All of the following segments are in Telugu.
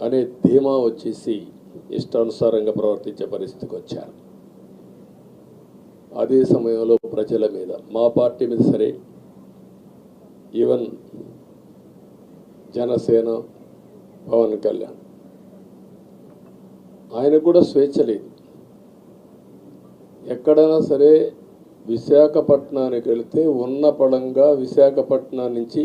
అనే ధీమా వచ్చేసి ఇష్టానుసారంగా ప్రవర్తించే పరిస్థితికి వచ్చారు. అదే సమయంలో ప్రజల మీద మా పార్టీ మీద సరే ఈవెన్ జనసేన పవన్ కళ్యాణ్ ఆయన కూడా స్వేచ్ఛ లేదు. ఎక్కడైనా సరే విశాఖపట్నానికి వెళితే ఉన్న పడంగా విశాఖపట్నం నుంచి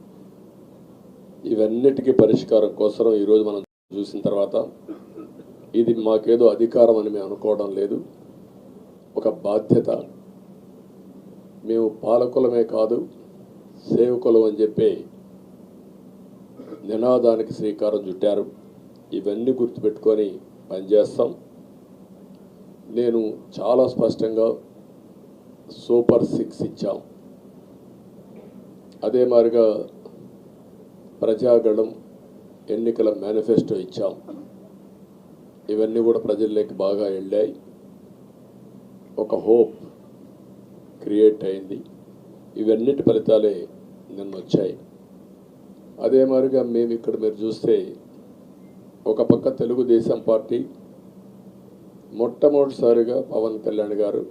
ఇవన్నిటికీ పరిష్కారం కోసం ఈరోజు మనం చూసిన తర్వాత ఇది మాకేదో అధికారం అని మేము అనుకోవడం లేదు. ఒక బాధ్యత. మేము పాలకులమే కాదు సేవకులం అని చెప్పి నినాదానికి శ్రీకారం చుట్టారు. ఇవన్నీ గుర్తుపెట్టుకొని పనిచేస్తాం. నేను చాలా స్పష్టంగా సూపర్ సిక్స్ ఇచ్చాం. అదే మాదిరిగా ప్రజాగళం ఎన్నికల మేనిఫెస్టో ఇచ్చాం. ఇవన్నీ కూడా ప్రజల్లోకి బాగా వెళ్ళాయి. ఒక హోప్ క్రియేట్ అయింది. ఇవన్నిటి ఫలితాలే నిన్న వచ్చాయి. అదే మాదిరిగా మేము ఇక్కడ మీరు చూస్తే ఒక పక్క తెలుగుదేశం పార్టీ మొట్టమొదటిసారిగా పవన్ కళ్యాణ్ గారు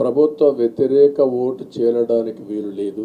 ప్రభుత్వ వ్యతిరేక ఓటు చేరడానికి వీలు లేదు.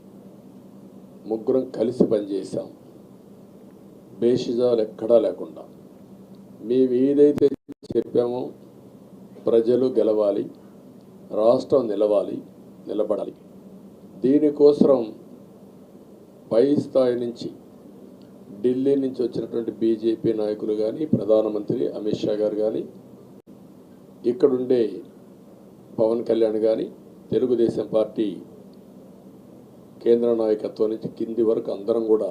ముగ్గురం కలిసి పనిచేసాం బేషిజాలు ఎక్కడా లేకుండా. మేము ఏదైతే చెప్పామో ప్రజలు గెలవాలి రాష్ట్రం నిలవాలి నిలబడాలి. దీనికోసం పై స్థాయి నుంచి ఢిల్లీ నుంచి వచ్చినటువంటి బీజేపీ నాయకులు కానీ ప్రధానమంత్రి అమిత్ షా గారు కానీ ఇక్కడుండే పవన్ కళ్యాణ్ కానీ తెలుగుదేశం పార్టీ కేంద్ర నాయకత్వం నుంచి కింది వరకు అందరం కూడా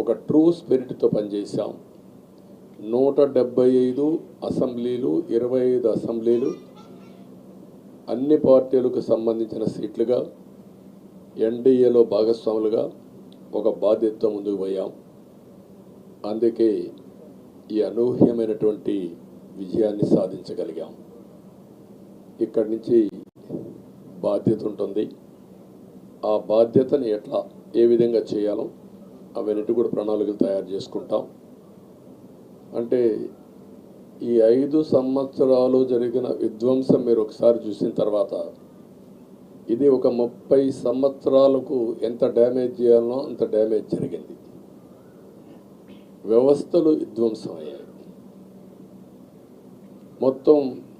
ఒక ట్రూ స్పిరిట్తో పనిచేశాం. నూట డెబ్బై ఐదు అసెంబ్లీలు ఇరవై ఐదు అసెంబ్లీలు అన్ని పార్టీలకు సంబంధించిన సీట్లుగా ఎన్డీఏలో భాగస్వాములుగా ఒక బాధ్యతతో ముందుకు పోయాం. అందుకే ఈ అనూహ్యమైనటువంటి విజయాన్ని సాధించగలిగాం. ఇక్కడి నుంచి బాధ్యత ఉంటుంది. ఆ బాధ్యతని ఎట్లా ఏ విధంగా చేయాలో అవన్నిటి కూడా ప్రణాళికలు తయారు చేసుకుంటాం. అంటే ఈ ఐదు సంవత్సరాలు జరిగిన విధ్వంసం మీరు ఒకసారి చూసిన తర్వాత ఇది ఒక ముప్పై సంవత్సరాలకు ఎంత డ్యామేజ్ చేయాలనో అంత డ్యామేజ్ జరిగింది. వ్యవస్థలు విధ్వంసం అయ్యాయి. మొత్తం